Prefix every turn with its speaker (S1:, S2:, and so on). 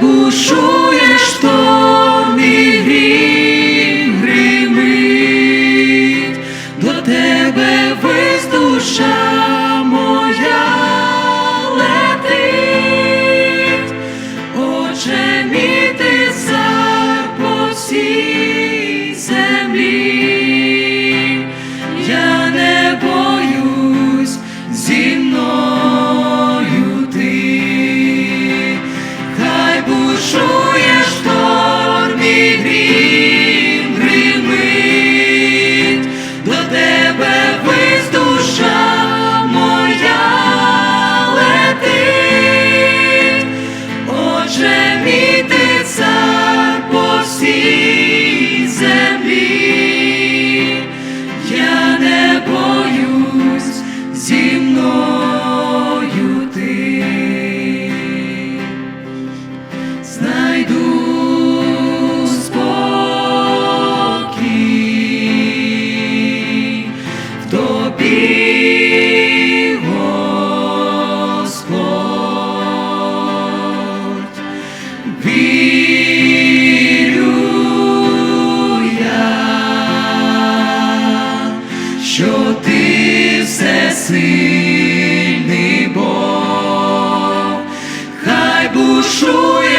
S1: бушує шторм і грім бо ти всесильний Бог, хай бушує.